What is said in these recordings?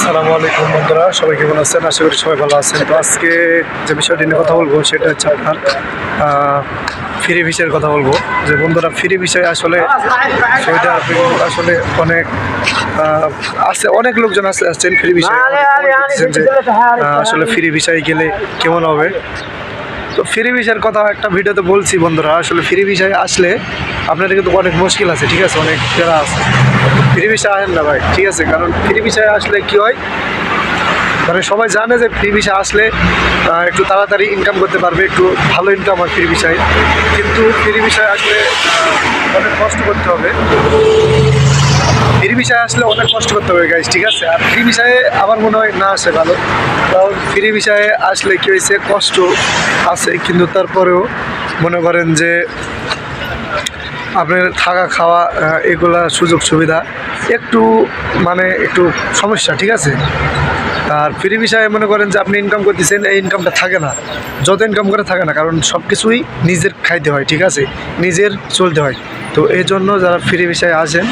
আসসালামু আলাইকুম বন্ধুরা সবাই কেমন আছেন? আশা করি সবাই ভালো আছেন। তো আজকে যে বিষয়টি নিয়ে কথা বলব সেটা হচ্ছে আপনার ফ্রি বিষয়ের কথা বলব। যে বন্ধুরা ফ্রি বিষয়ে আসলে আরবে আসলে অনেক আছে অনেক লোকজন আছে আসছেন ফ্রি comment করতেছেন যে আসলে ফ্রি বিষয়ে গেলে কেমন হবে। তো ফ্রি ভিসার কথা একটা ভিডিওতে বলছি বন্ধুরা আসলে ফ্রি ভিসায় আসলে আপনাদের কিন্তু অনেক মুশকিল আছে, ঠিক আছে? অনেক প্যারা আছে। ফ্রি ভিসা আসেন না ভাই, ঠিক আছে? কারণ ফ্রি ভিসায় আসলে কি হয়? মানে সবাই জানে যে ফ্রি ভিসা আসলে একটু তাড়াতাড়ি ইনকাম করতে পারবে, একটু ভালো ইনকাম হয় ফ্রি ভিসায়। কিন্তু ফ্রি ভিসায় আসলে অনেক কষ্ট করতে হবে। ফ্রি ভিসায় আসলে অনেক কষ্ট করতে হবে গাইজ ঠিক আছে? আর ফ্রি ভিসায় আমার মনে হয় না আসে ভালো। কারণ ফ্রি ভিসায় আসলে কি হয়েছে? কষ্ট আছে, কিন্তু তারপরেও মনে করেন যে আপনার থাকা, খাওয়া এগুলা সুযোগ সুবিধা, একটু মানে একটু সমস্যা, ঠিক আছে? আর ফ্রি বিষয়ে মনে করেন যে আপনি ইনকাম করতেছেন, এই ইনকামটা থাকে না। যত ইনকাম করে থাকে না, কারণ সব কিছুই নিজের খাইতে হয়, ঠিক আছে? নিজের চলতে হয়। তো এই জন্য যারা ফ্রি বিষয়ে আসেন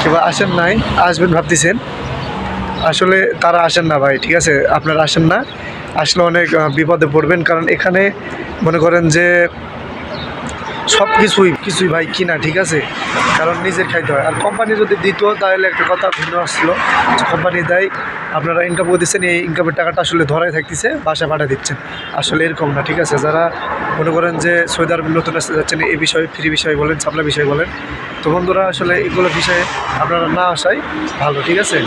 কিংবা আসেন নাই, আসবেন ভাবতেছেন, আসলে তারা আসেন না ভাই, ঠিক আছে? আপনারা আসেন না। আসলে অনেক বিপদে পড়বেন, কারণ এখানে মনে করেন যে সব কিছুই কিছুই ভাই কিনা, ঠিক আছে? কারণ নিজের খাইতে হয়। আর কোম্পানি যদি দিত, তাহলে একটা কথা ভিন্ন আসছিল কোম্পানি দেয়, আপনারা ইনকাম করতেছেন, এই ইনকামের টাকাটা আসলে ধরাই থাকতেছে বাসা পাঠা দিচ্ছেন। আসলে এরকম না, ঠিক আছে? যারা মনে করেন যে সৌদি আরব নতুন আসতে যাচ্ছেন, এই বিষয়ে ফ্রি বিষয়ে বলেন সাপ্লাই বিষয়ে বলেন, তো বন্ধুরা, আসলে এগুলো বিষয়ে আপনারা না আসাই ভালো, ঠিক আছে?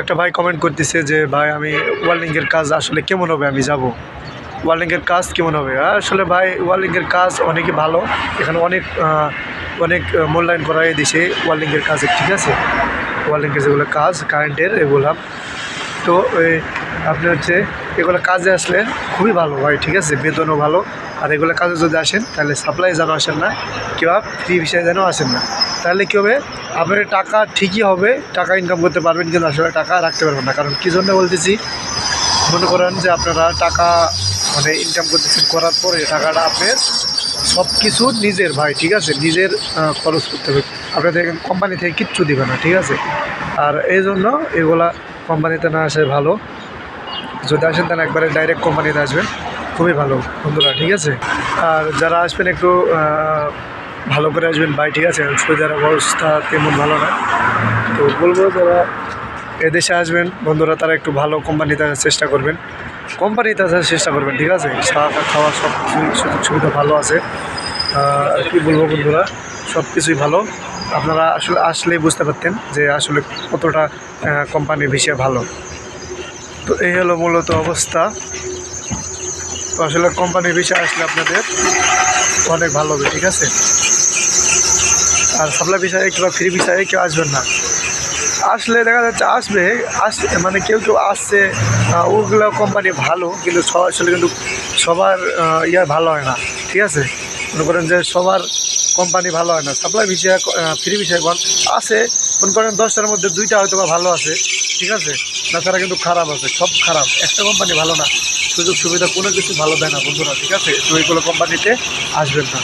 একটা ভাই কমেন্ট করতেছে যে, ভাই, আমি ওয়ার্ল্ডিংয়ের কাজ আসলে কেমন হবে? আমি যাব। ওয়ার্ল্ডিংয়ের কাজ কেমন হবে? আসলে ভাই ওয়ার্ল্ডিংয়ের কাজ অনেকই ভালো। এখানে অনেক অনেক মূল্যায়ন করা হয় দেশে ওয়ার্ল্ডিংয়ের কাজে ঠিক আছে? ওয়ার্ল্ডিংয়ের যেগুলো কাজ কারেন্টের এগুলো। তো আপনি হচ্ছে, এগুলো কাজে আসলে খুবই ভালো ভাই ঠিক আছে? বেতনও ভালো। আর এগুলো কাজে যদি আসেন, তাহলে সাপ্লাই যেন আসেন না কিংবা ফ্রি বিষয়ে যেন আসেন না। তাহলে কী হবে? আপনার টাকা ঠিকই হবে, টাকা ইনকাম করতে পারবেন, কিন্তু আসলে টাকা রাখতে পারবেন না। কারণ কী জন্য বলতেছি? মনে করেন যে আপনারা টাকা মানে ইনকাম করতেছেন করার পরে টাকাটা আপনার সব কিছু নিজের ভাই, ঠিক আছে? নিজের খরচ করতে হবে। আপনাদের কোম্পানি থেকে কিচ্ছু দিবে না, ঠিক আছে? আর এই জন্য এগুলা কোম্পানিতে না আসে ভালো। যদি আসেন, তাহলে একবারে ডাইরেক্ট কোম্পানিতে আসবেন। খুবই ভালো, বন্ধুরা, ঠিক আছে? আর যারা আসবেন একটু ভালো করে আসবেন, ভাই, ঠিক আছে? আরব অবস্থা তেমন ভালো না। তো বলব, যারা এদেশে আসবেন, বন্ধুরা, তারা একটু ভালো কোম্পানিতে চেষ্টা করবেন। কোম্পানিতে আসার চেষ্টা করবেন, ঠিক আছে? থাকা খাওয়া সব সুযোগ সুবিধা ভালো আছে। কি বলব বন্ধুরা? সব কিছুই ভালো। আপনারা আসলে আসলেই বুঝতে পারতেন যে আসলে কতটা কোম্পানি ভিসে ভালো। তো এই হলো মূলত অবস্থা। তো আসলে কোম্পানির বিষয়ে আসলে আপনাদের অনেক ভালো হবে, ঠিক আছে? আর সাপ্লাই বিষয়ে কিংবা ফ্রি বিষয়ে কেউ আসবেন না। আসলে দেখা যাচ্ছে আসবে, আস মানে কেউ কেউ আসছে ওগুলো কোম্পানি ভালো, কিন্তু আসলে কিন্তু সবার ইয়া ভালো হয় না, ঠিক আছে? মনে করেন যে সবার কোম্পানি ভালো হয় না সাপ্লাই বিষয়ে ফ্রি বিষয়ে আছে, মনে করেন দশটার মধ্যে দুইটা হয়তো বা ভালো আছে, ঠিক আছে? তাছাড়া কিন্তু খারাপ আছে, সব খারাপ, একটা কোম্পানি ভালো না সুযোগ সুবিধা কোনো কিছু ভালো দেয় না বন্ধুরা, ঠিক আছে? তো এইগুলো কোম্পানিতে আসবেন না।